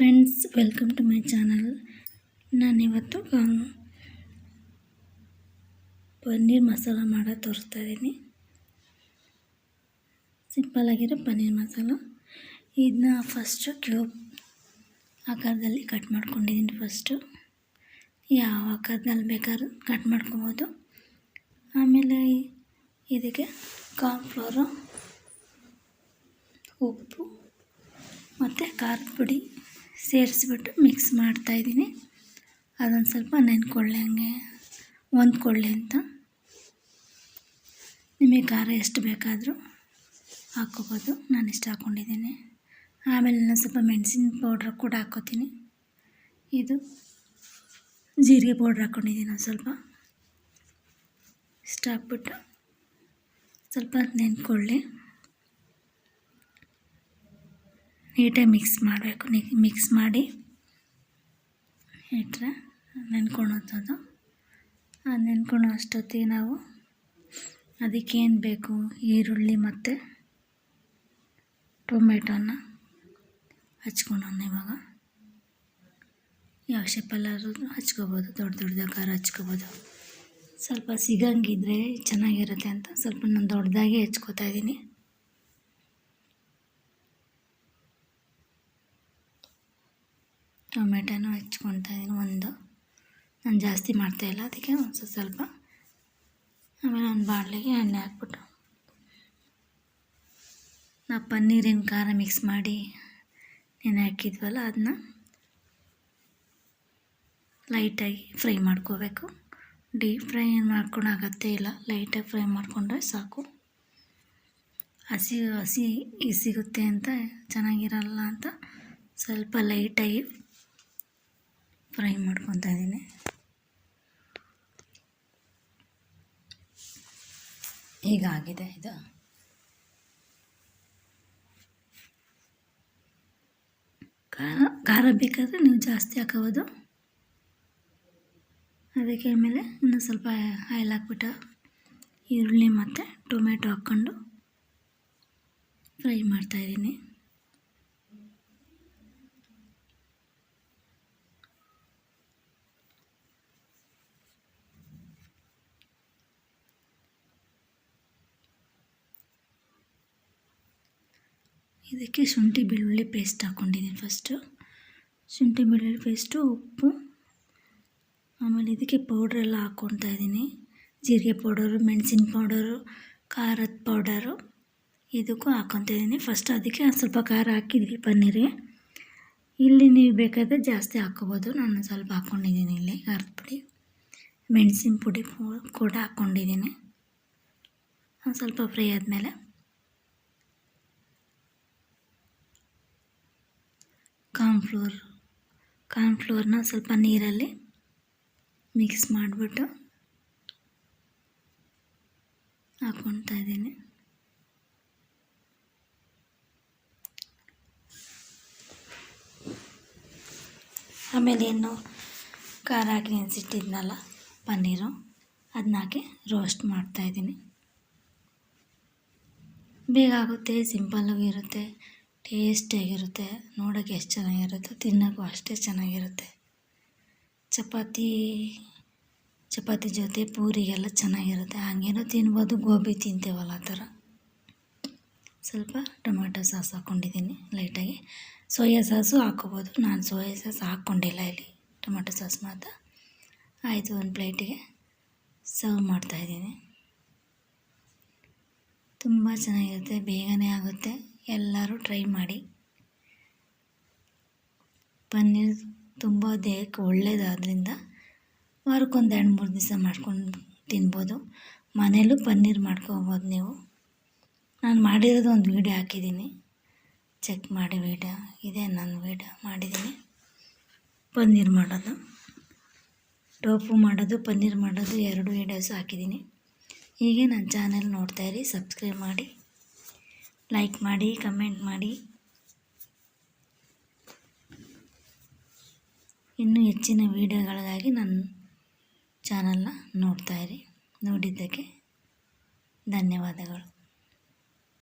Friends welcome to my channel ನಾನಿವತ್ತು ಪನ್ನೀರ್ ಮಸಾಲ ಮಾಡೋದು ತೋರಿಸ್ತಾ ಇದ್ದೀನಿ ಸಿಂಪಲ್ಲಾಗಿರೋ ಪನ್ನೀರ್ ಮಸಾಲ. ಇದನ್ನ ಫಸ್ಟು ಕ್ಯೂಬ್ ಆಕಾರದಲ್ಲಿ ಕಟ್ ಮಾಡ್ಕೊಂಡಿದ್ದೀನಿ ಫಸ್ಟು ಯಾವ ಆಕಾರದಲ್ಲಿ ಬೇಕಾದ್ರೂ ಕಟ್ ಮಾಡ್ಕೊಬೋದು. ಆಮೇಲೆ ಇದಕ್ಕೆ ಕಾರ್ನ್ಫ್ಲೋರು ಉಪ್ಪು ಮತ್ತು ಖಾರದ ಪುಡಿ. ಸೇರಿಸ್ಬಿಟ್ಟು ಮಿಕ್ಸ್ ಮಾಡ್ತಾಯಿದ್ದೀನಿ ಅದೊಂದು ಸ್ವಲ್ಪ ನೆನ್ಕೊಳ್ಳಿ ಹಂಗೆ ಹೊಂದ್ಕೊಳ್ಳಿ ಅಂತ. ನಿಮಗೆ ಖಾರ ಎಷ್ಟು ಬೇಕಾದರೂ ಹಾಕ್ಕೋಬೋದು. ನಾನು ಇಷ್ಟು ಹಾಕ್ಕೊಂಡಿದ್ದೀನಿ ಆಮೇಲೆ ನಾನು ಸ್ವಲ್ಪ ಮೆಣಸಿನ ಪೌಡ್ರ್ ಕೂಡ ಹಾಕ್ಕೋತೀನಿ. ಇದು ಜೀರಿಗೆ ಪೌಡ್ರ್ ಹಾಕ್ಕೊಂಡಿದ್ದೀನಿ ಒಂದು ಸ್ವಲ್ಪ. ಇಷ್ಟು ಹಾಕ್ಬಿಟ್ಟು ಸ್ವಲ್ಪ ನೆನ್ಕೊಳ್ಳಿ. ನೀಟಾಗಿ ಮಿಕ್ಸ್ ಮಾಡಬೇಕು. ಮಿಕ್ಸ್ ಮಾಡಿ ಇಟ್ಟರೆ ನೆನ್ಕೊಳೋದು ಅದು ನೆನ್ಕೊಳ್ಳೋ ಅಷ್ಟೊತ್ತಿಗೆ ನಾವು ಅದಕ್ಕೇನು ಬೇಕು? ಈರುಳ್ಳಿ ಮತ್ತು ಟೊಮೆಟೋನ ಹಚ್ಕೊಳೋಣ ಇವಾಗ. ಯಾವ ಶೇಪಲ್ಲಾದ್ರೂ ಹಚ್ಕೋಬೋದು. ದೊಡ್ಡ ದೊಡ್ಡದಾಗಿ ಖಾರ ಹಚ್ಕೋಬೋದು. ಸ್ವಲ್ಪ ಸಿಗಂಗಿದ್ರೆ ಚೆನ್ನಾಗಿರುತ್ತೆ ಅಂತ ಸ್ವಲ್ಪ ನಾನು ದೊಡ್ಡದಾಗಿ ಹಚ್ಕೋತಾ ಇದ್ದೀನಿ. ಟೊಮೆಟೊನೂ ಹೆಚ್ಕೊತಾ ಇದ್ದೀನಿ ಒಂದು. ನಾನು ಜಾಸ್ತಿ ಮಾಡ್ತಾ ಇಲ್ಲ, ಅದಕ್ಕೆ ಒಂದು ಸ್ವಲ್ಪ. ಆಮೇಲೆ ಒಂದು ಬಾಣಲೆಗೆ ಎಣ್ಣೆ ಹಾಕ್ಬಿಟ್ಟು. ನಾವು ಪನ್ನೀರಿನ ಖಾರ ಮಿಕ್ಸ್ ಮಾಡಿ ನೆನೆ ಹಾಕಿದ್ವಲ್ಲ, ಅದನ್ನ ಲೈಟಾಗಿ ಫ್ರೈ ಮಾಡ್ಕೋಬೇಕು. ಡೀಪ್ ಫ್ರೈ ಏನು ಮಾಡ್ಕೊಂಡು ಆಗತ್ತೇ ಇಲ್ಲ ಲೈಟಾಗಿ ಫ್ರೈ ಮಾಡಿಕೊಂಡ್ರೆ ಸಾಕು. ಹಸಿ ಹಸಿ, ಸಿಗುತ್ತೆ ಅಂತ, ಚೆನ್ನಾಗಿರಲ್ಲ ಅಂತ ಸ್ವಲ್ಪ ಲೈಟಾಗಿ ಫ್ರೈ ಮಾಡ್ಕೊತಾ ಇದ್ದೀನಿ. ಹೀಗಾಗಿದೆ ಇದು. ಖಾರ ಖಾರ ಬೇಕಾದರೆ ನೀವು ಜಾಸ್ತಿ ಹಾಕೋಬೋದು. ಅದಕ್ಕೆ ಆಮೇಲೆ ಇನ್ನು ಸ್ವಲ್ಪ ಆಯಿಲ್ ಹಾಕ್ಬಿಟ್ಟು ಈರುಳ್ಳಿ ಮತ್ತು ಟೊಮೆಟೊ ಹಾಕ್ಕೊಂಡು ಫ್ರೈ ಮಾಡ್ತಾಯಿದ್ದೀನಿ ಇದಕ್ಕೆ ಶುಂಠಿ ಬೆಳ್ಳುಳ್ಳಿ ಪೇಸ್ಟ್ ಹಾಕ್ಕೊಂಡಿದ್ದೀನಿ ಫಸ್ಟು ಶುಂಠಿ ಬೆಳ್ಳುಳ್ಳಿ ಪೇಸ್ಟು, ಉಪ್ಪು, ಆಮೇಲೆ ಇದಕ್ಕೆ ಪೌಡ್ರೆಲ್ಲ ಹಾಕ್ಕೊತಾ ಇದ್ದೀನಿ. ಜೀರಿಗೆ ಪೌಡರು ಮೆಣಸಿನ ಪೌಡರು ಖಾರದ ಪೌಡರು ಇದಕ್ಕೂ ಹಾಕ್ಕೊತಾ ಇದ್ದೀನಿ. ಫಸ್ಟ್ ಅದಕ್ಕೆ ಸ್ವಲ್ಪ ಖಾರ ಹಾಕಿದ್ವಿ ಪನ್ನೀರಿಗೆ ಇಲ್ಲಿ ನೀವು ಬೇಕಾದರೆ ಜಾಸ್ತಿ ಹಾಕ್ಕೋಬೋದು. ನಾನು ಸ್ವಲ್ಪ ಹಾಕ್ಕೊಂಡಿದ್ದೀನಿ ಇಲ್ಲಿ ಖಾರದ ಪುಡಿ. ಮೆಣಸಿನ ಪುಡಿ ಕೂಡ ಹಾಕ್ಕೊಂಡಿದ್ದೀನಿ. ಸ್ವಲ್ಪ ಫ್ರೈ ಆದಮೇಲೆ. ಕಾರ್ನ್ಫ್ಲೋರ್ ಕಾರ್ನ್ಫ್ಲೋರ್ನ ಸ್ವಲ್ಪ ನೀರಲ್ಲಿ ಮಿಕ್ಸ್ ಮಾಡಿಬಿಟ್ಟು ಹಾಕ್ಕೊಳ್ತಾ ಇದ್ದೀನಿ. ಆಮೇಲೆ ಏನು ಖಾರ ಹಾಕಿ ನೆನೆಸಿಟ್ಟಿದ್ನಲ್ಲ ಪನ್ನೀರು ಅದನ್ನ ಹಾಕಿ ರೋಸ್ಟ್ ಮಾಡ್ತಾಯಿದ್ದೀನಿ ಬೇಗ ಆಗುತ್ತೆ ಸಿಂಪಲ್ಲಾಗೂ ಇರುತ್ತೆ. ಟೇಸ್ಟಿಯಾಗಿರುತ್ತೆ. ನೋಡೋಕ್ಕೆ ಎಷ್ಟು ಚೆನ್ನಾಗಿರುತ್ತೆ ತಿನ್ನೋಕ್ಕೂ ಅಷ್ಟೇ ಚೆನ್ನಾಗಿರುತ್ತೆ. ಚಪಾತಿ ಚಪಾತಿ ಜೊತೆ ಪೂರಿಗೆಲ್ಲ ಚೆನ್ನಾಗಿರುತ್ತೆ. ಹಂಗೇನೋ ತಿನ್ಬೋದು, ಗೋಬಿ ತಿಂತೇವಲ್ಲ ಆ ಥರ. ಸ್ವಲ್ಪ ಟೊಮೆಟೊ ಸಾಸ್ ಹಾಕ್ಕೊಂಡಿದ್ದೀನಿ ಲೈಟಾಗಿ. ಸೋಯಾ ಸಾಸು ಹಾಕ್ಕೋಬೋದು. ನಾನು ಸೋಯಾ ಸಾಸ್ ಹಾಕ್ಕೊಂಡಿಲ್ಲ ಇಲ್ಲಿ. ಟೊಮೆಟೊ ಸಾಸ್ ಮಾತ್ರ. ಆಯಿತು, ಒಂದು ಪ್ಲೇಟಿಗೆ ಸರ್ವ್ ಮಾಡ್ತಾಯಿದ್ದೀನಿ ತುಂಬ ಚೆನ್ನಾಗಿರುತ್ತೆ, ಬೇಗನೆ ಆಗುತ್ತೆ. ಎಲ್ಲರೂ ಟ್ರೈ ಮಾಡಿ. ಪನ್ನೀರ್ ತುಂಬ ದೇಹಕ್ಕೆ ಒಳ್ಳೆಯದಾದ್ರಿಂದ ವಾರಕ್ಕೊಂದು ಎರಡು ಮೂರು ದಿವಸ ಮಾಡ್ಕೊಂಡು ತಿನ್ಬೋದು. ಮನೇಲೂ ಪನ್ನೀರ್ ಮಾಡ್ಕೊಬೋದು ನೀವು. ನಾನು ಮಾಡಿರೋದು ಒಂದು ವೀಡಿಯೋ ಹಾಕಿದ್ದೀನಿ. ಚೆಕ್ ಮಾಡಿ ವೀಡಿಯೋ. ಇದೆ ನಾನು ವೀಡಿಯೋ ಮಾಡಿದ್ದೀನಿ. ಪನ್ನೀರ್ ಮಾಡೋದು. ಟೋಪು ಮಾಡೋದು, ಪನ್ನೀರ್ ಮಾಡೋದು ಎರಡು ವೀಡಿಯೋಸು ಹಾಕಿದ್ದೀನಿ. ಹೀಗೆ ನನ್ನ ಚಾನೆಲ್ ನೋಡ್ತಾಯಿರಿ ಸಬ್ಸ್ಕ್ರೈಬ್ ಮಾಡಿ. ಲೈಕ್ ಮಾಡಿ ಕಮೆಂಟ್ ಮಾಡಿ. ಇನ್ನೂ ಹೆಚ್ಚಿನ ವೀಡಿಯೋಗಳಿಗಾಗಿ ನನ್ನ ಚಾನಲ್ನ ನೋಡ್ತಾಯಿರಿ ನೋಡಿದ್ದಕ್ಕೆ ಧನ್ಯವಾದಗಳು.